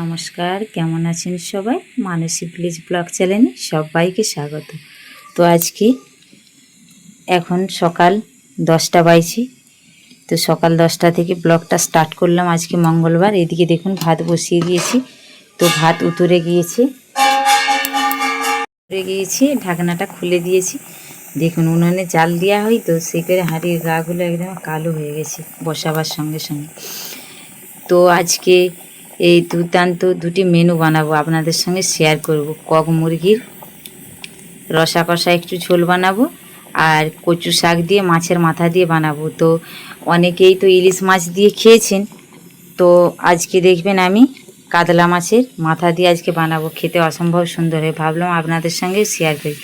নমস্কার, কেমন আছেন সবাই? মানসী ভিলেজ ব্লগ চ্যানেলে সবাইকে স্বাগত। তো আজকে এখন সকাল দশটা বাইছি তো সকাল দশটা থেকে ব্লগটা স্টার্ট করলাম আজকে মঙ্গলবার। এদিকে দেখুন, ভাত বসিয়ে দিয়েছি। তো ভাত উতরে গিয়েছে। উতরে গিয়েছি, ঢাকনাটা খুলে দিয়েছি। দেখুন, উনুনে জাল দেওয়া হয় তো সেই করে হাঁড়ির গাগুলো একদম কালো হয়ে গেছে বসাবার সঙ্গে সঙ্গে। তো আজকে এই দুর্দান্ত দুটি মেনু বানাবো, আপনাদের সঙ্গে শেয়ার করব। কক মুরগির রসা কষা একটু ঝোল বানাবো আর কচু শাক দিয়ে, মাছের মাথা দিয়ে বানাবো। তো অনেকেই তো ইলিশ মাছ দিয়ে খেয়েছেন, তো আজকে দেখবেন আমি কাতলা মাছের মাথা দিয়ে আজকে বানাবো। খেতে অসম্ভব সুন্দর হয়, ভাবলাম আপনাদের সঙ্গে শেয়ার করি।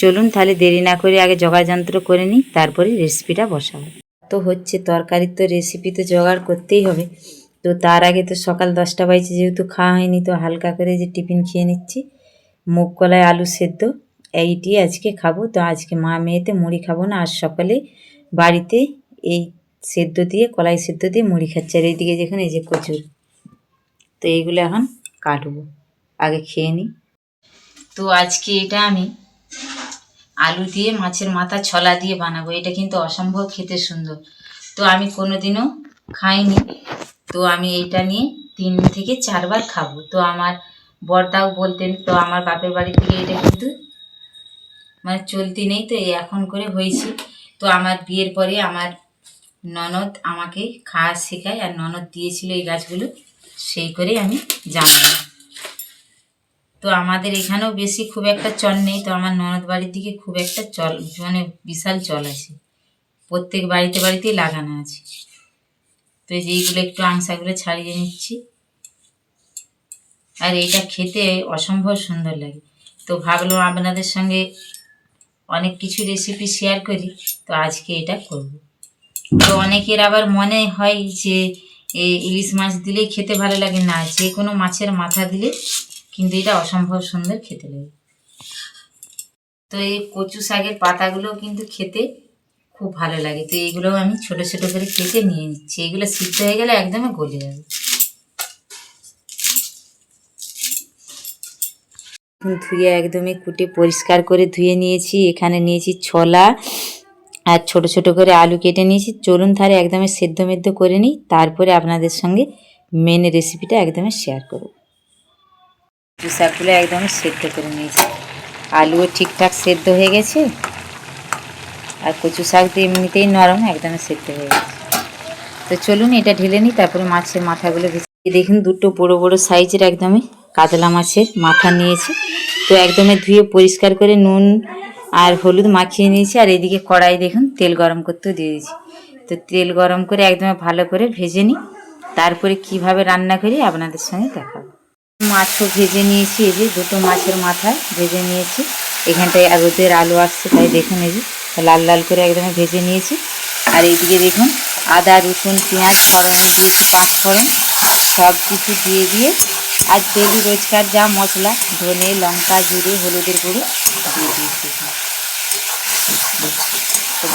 চলুন তাহলে দেরি না করে আগে যন্ত্র করে নিই, তারপরে রেসিপিটা বসাবো। তো হচ্ছে তরকারির তো রেসিপি তো জোগাড় করতেই হবে। তো তার আগে তো সকাল দশটা বাজছে, যেহেতু খাওয়া হয়নি, তো হালকা করে যে টিফিন খেয়ে নিচ্ছি। মুগ কলাই, আলু সেদ্ধ, এইটি আজকে খাব। তো আজকে মা মেয়েতে মুড়ি খাব না, আর সকালে বাড়িতে এই সেদ্ধ দিয়ে, কলাই সেদ্ধ দিয়ে মুড়ি খাচ্ছে। আর এইদিকে যেখানে এই যে কচুর। তো এইগুলো এখন কাটবো, আগে খেয়ে নিই। তো আজকে এটা আমি আলু দিয়ে, মাছের মাথা ছলা দিয়ে বানাবো। এটা কিন্তু অসম্ভব খেতে সুন্দর। তো আমি কোনোদিনও খাইনি। তো আমি এটা নিয়ে তিন থেকে চারবার খাব। তো আমার বরদাও বলতেন, তো আমার বাপের বাড়ি থেকে এটা কিন্তু মানে চলতি নেই, তো এখন করে হয়েছে। তো আমার বিয়ের পরে আমার ননদ আমাকে খাওয়া শেখায় আর ননদ দিয়েছিল এই গাছগুলো, সেই করেই আমি জানলাম। তো আমাদের এখানেও বেশি খুব একটা চল নেই, তো আমার ননদ বাড়ির দিকে খুব একটা চল মানে বিশাল চল আছে। প্রত্যেক বাড়িতে বাড়িতেই লাগানো আছে। তো এইগুলো একটু আংসাগুলো ছাড়িয়ে নিচ্ছি। আর এটা খেতে অসম্ভব সুন্দর লাগে। তো ভাবলাম আপনাদের সঙ্গে অনেক কিছু রেসিপি শেয়ার করি, তো আজকে এটা করব। তো অনেকের আবার মনে হয় যে ইলিশ মাছ দিলেই খেতে ভালো লাগে না, যে কোনো মাছের মাথা দিলে কিন্তু এটা অসম্ভব সুন্দর খেতে লাগে। তো এই কচু শাকের পাতাগুলো কিন্তু খেতে খুব ভালো লাগে। তো এইগুলো আমি ছোট ছোট করে কেটে নিয়ে নিচ্ছি। এগুলো সিদ্ধ হয়ে গেলে একদমই গলে যাবে। ধুয়ে একদমই কুটে পরিষ্কার করে ধুয়ে নিয়েছি। এখানে নিয়েছি ছোলা আর ছোট ছোট করে আলু কেটে নিয়েছি। চলুন ধারে একদমই সেদ্ধ মেদ্ধ করে নিই। তারপরে আপনাদের সঙ্গে মেন রেসিপিটা একদমই শেয়ার করব। শাকগুলো একদমই সেদ্ধ করে নিয়েছি। আলুও ঠিকঠাক সেদ্ধ হয়ে গেছে। আর কচু শাক তো এমনিতেই নরম, একদমই সেদ্ধ হয়ে গেছে। তো চলুন এটা ঢেলে নিই, তারপরে মাছের মাথাগুলো ভেজে দেখুন দুটো বড় বড় সাইজের একদমই কাতলা মাছের মাথা নিয়েছি। তো একদমই ধুয়ে পরিষ্কার করে নুন আর হলুদ মাখিয়ে নিয়েছি আর এদিকে কড়াই দেখুন তেল গরম করতেও দিয়ে দিয়েছি। তো তেল গরম করে একদম ভালো করে ভেজে নিই। তারপরে কীভাবে রান্না করি আপনাদের সঙ্গে দেখাবো। মাছও ভেজে নিয়েছি, এই যে দুটো মাছের মাথা ভেজে নিয়েছি। এখানটায় রোদের আলু আসছে, তাই দেখুন এই যে লাল লাল করে একদম ভেজে নিয়েছি। আর এইদিকে দেখুন, আদা, রসুন, পেঁয়াজ, ফোড়নে দিয়েছি পাঁচ ফোড়ন সব কিছু দিয়ে দিয়ে, আর ডেলি রোজকার যা মশলা, ধনে, লঙ্কা, জিরে, হলুদের গুঁড়ো দিয়ে দিয়েছি।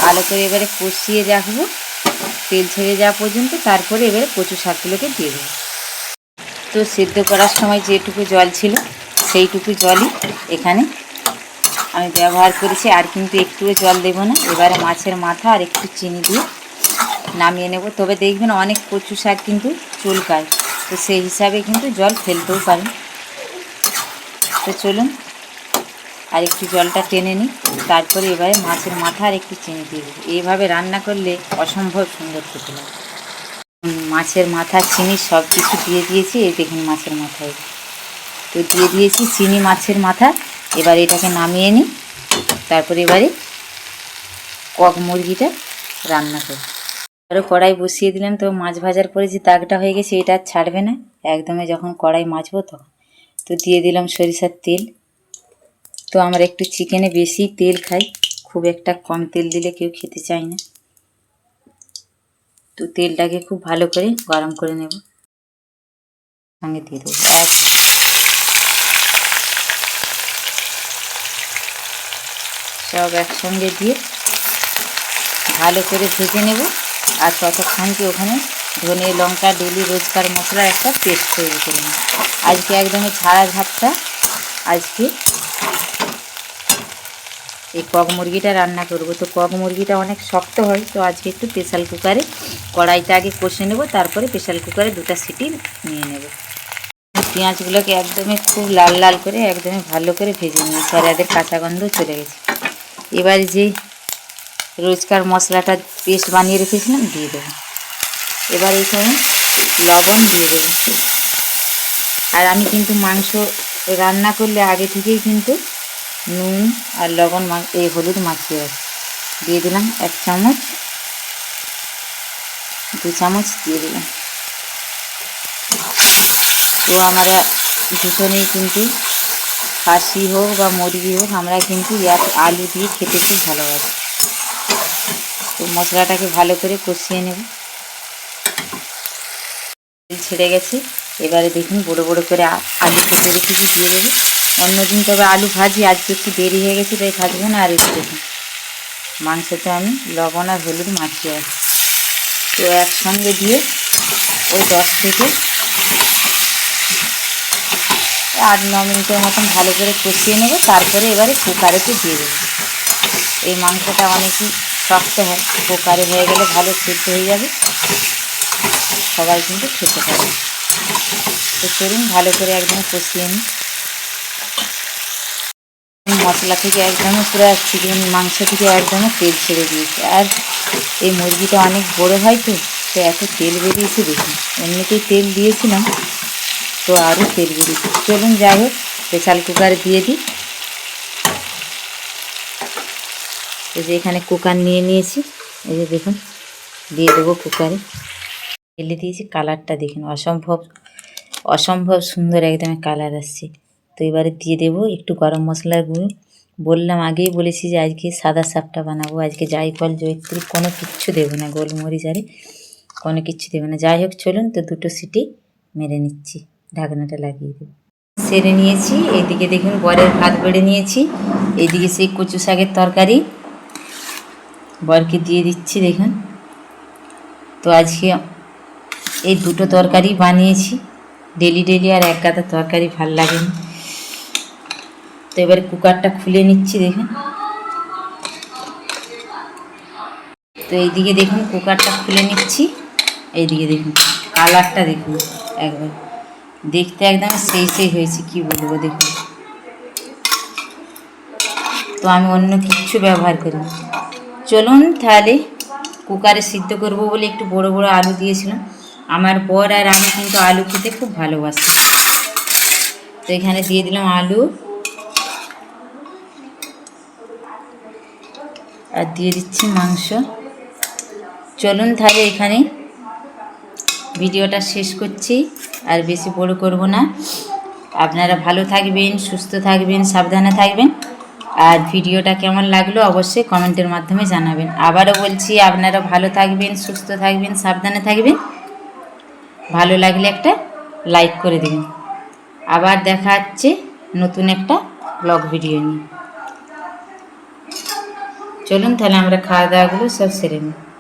ভালো করে এবারে কষিয়ে রাখব। তেল ছেড়ে যাওয়া পর্যন্ত, তারপরে এবারে কচু শাকগুলোকে দিয়ে দেবো। তো সেদ্ধ করার সময় যেটুকু জল ছিল, সেইটুকু জলই এখানে আমি ব্যবহার করেছি, আর কিন্তু একটুও জল দেব না। এবারে মাছের মাথা আর একটু চিনি দিয়ে নামিয়ে নেব। তবে দেখবেন অনেক কচু শাক কিন্তু চুলকায়। তো সেই হিসাবে কিন্তু জল ফেলতেও পারেন তো চলুন, আর একটু জলটা টেনে নিই। তারপরে এবারে মাছের মাথা আর একটু চিনি দিয়ে দেবো। এইভাবে রান্না করলে অসম্ভব সুন্দর খেতে লাগে। মাছের মাথা, চিনি সব কিছু দিয়ে দিয়েছি। এই দেখুন মাছের মাথায়। তো দিয়ে দিয়েছি চিনি মাছের মাথা। এবার এটাকে নামিয়ে নিই। তারপরে এবারে কক মুরগিটা রান্না করি। আরও কড়াই বসিয়ে দিলাম, তো মাছ ভাজার পরে যে দাগটা হয়ে গেছে এটা আর ছাড়বে না। একদমই যখন কড়াই মাছবো তখন। তো দিয়ে দিলাম সরিষার তেল। তো আমরা একটু চিকেনে বেশি তেল খাই, খুব একটা কম তেল দিলে কেউ খেতে চায় না। তো তেলটাকে খুব ভালো করে গরম করে নেব। সঙ্গে দিয়ে দেবো। সব একসঙ্গে দিয়ে ভালো করে ভেজে নেব। আর ততক্ষণ কি ওখানে ধনে লঙ্কা, ডেলি, রোজকার মশলার একটা পেস্ট তৈরি করে নেব। আজকে একদমই ছাড়া ঝাপটা। আজকে এই কক মুরগিটা রান্না করব। তো কক মুরগিটা অনেক শক্ত হয়, তো আজকে একটু প্রেশার কুকারে কড়াইটা আগে কষে নেব, তারপরে প্রেশার কুকারে দুটো সিটি নিয়ে নেব। পেঁয়াজগুলোকে একদমই খুব লাল লাল করে একদমই ভালো করে ভেজে নিয়েছি, আর এদের কাঁচা গন্ধ চলে গেছে। এবার যে রোজকার মশলাটা পেস্ট বানিয়ে রেখেছিলাম, দিয়ে দেবো। এবার এখানে লবণ দিয়ে দেবো। আর আমি কিন্তু মাংস রান্না করলে আগে থেকেই কিন্তু নুন আর লবণ এই হলুদ মাখিয়ে রাখি। দিয়ে দিলাম এক চামচ, দু চামচ দিয়ে দিলাম। তো আমরা দুজনেই কিন্তু খাসি হোক বা মুরগি হোক, আমরা কিন্তু এক আলু দিয়ে খেতে খুব ভালোবাসি। তো মশলাটাকে ভালো করে কষিয়ে নেব। তেল ছেড়ে গেছে। এবারে দেখুন বড় বড় করে আলু কেটে রেখেছি, দিয়ে দেবো। অন্যদিন তবে আলু ভাজি, আজকে একটু দেরি হয়ে গেছে, তাই ভাজবো না। আর একটু দেখুন, মাংসতে আমি লবণ আর হলুদ মাখিয়ে রাখি তো একসঙ্গে দিয়ে ওই দশ থেকে আট ন মিনিটের মতন ভালো করে কষিয়ে নেব। তারপরে এবারে কুকারেতে দিয়ে দেবো। এই মাংসটা অনেকই শক্ত হয়। কুকারে হয়ে গেলে ভালো সেদ্ধ হয়ে যাবে। সবাই কিন্তু খেতে পারে। তো চলুন ভালো করে একদম কষিয়ে নিই। মশলা থেকে একদম পুরো চিকেন মাংস থেকে একদম তেল ছেড়ে দিয়েছে। আর এই মুরগিটা অনেক বড় হয় তো তো এত তেল বেরিয়েছে দেখুন। এমনিতেই তেল দিয়েছিলাম। তো আরও তেল বেরিয়েছে চলুন যাই হোক প্রেশার কুকারে দিয়ে দিই। এই যে এখানে কুকার নিয়ে নিয়েছি। এই যে দেখুন, দিয়ে দেবো কুকারে ঢেলে দিয়েছি কালারটা দেখুন অসম্ভব অসম্ভব সুন্দর একদম কালার আসছে। তো এবারে দিয়ে দেবো একটু গরম মশলার গুঁড়ো। বললাম, আগেই বলেছি যে আজকে সাদা সাপটা বানাবো, আজকে জাইফল জয়ত্রী, কোনো কিচ্ছু দেবো না, গোলমরিচ আরে কোনো কিচ্ছু দেবো না। যাই হোক, চলুন তো দুটো সিটি মেরে নিচ্ছি। ঢাকনাটা লাগিয়ে দেবো সেরে নিয়েছি এইদিকে দেখুন বরের ভাত বেড়ে নিয়েছি এইদিকে সেই কচু শাকের তরকারি। বরকে দিয়ে দিচ্ছি, দেখুন। তো আজকে এই দুটো তরকারি বানিয়েছি, ডেলি ডেলি আর এক গাদা তরকারি ভালো লাগে তো এবারে কুকারটা খুলে নিচ্ছি, দেখুন। তো এইদিকে দেখুন কুকারটা খুলে নিচ্ছি, এইদিকে দেখুন, কালারটা দেখুন একবার। দেখতে একদম সেই সেই হয়েছে, কি বলব দেখুন। তো আমি অন্য কিচ্ছু ব্যবহার করি। চলুন তাহলে কুকারে সিদ্ধ করব বলে একটু বড় বড় আলু দিয়েছিলাম। আমার বর আর আমি কিন্তু আলু খেতে খুব ভালোবাসি। তো এখানে দিয়ে দিলাম আলু। আর দিয়ে দিচ্ছি মাংস। চলুন তাহলে এখানে ভিডিওটা শেষ করছি। আর বেশি বড় করব না। আপনারা ভালো থাকবেন, সুস্থ থাকবেন, সাবধানে থাকবেন। আর ভিডিওটা কেমন লাগল অবশ্যই কমেন্টের মাধ্যমে জানাবেন। আবারও বলছি, আপনারা ভালো থাকবেন, সুস্থ থাকবেন, সাবধানে থাকবেন। ভালো লাগলে একটা লাইক করে দেবেন। আবার দেখা হচ্ছে নতুন একটা ব্লগ ভিডিও নিয়ে। চলুন তাহলে আমরা খাওয়া দাওয়াগুলো সব সেরে নিই।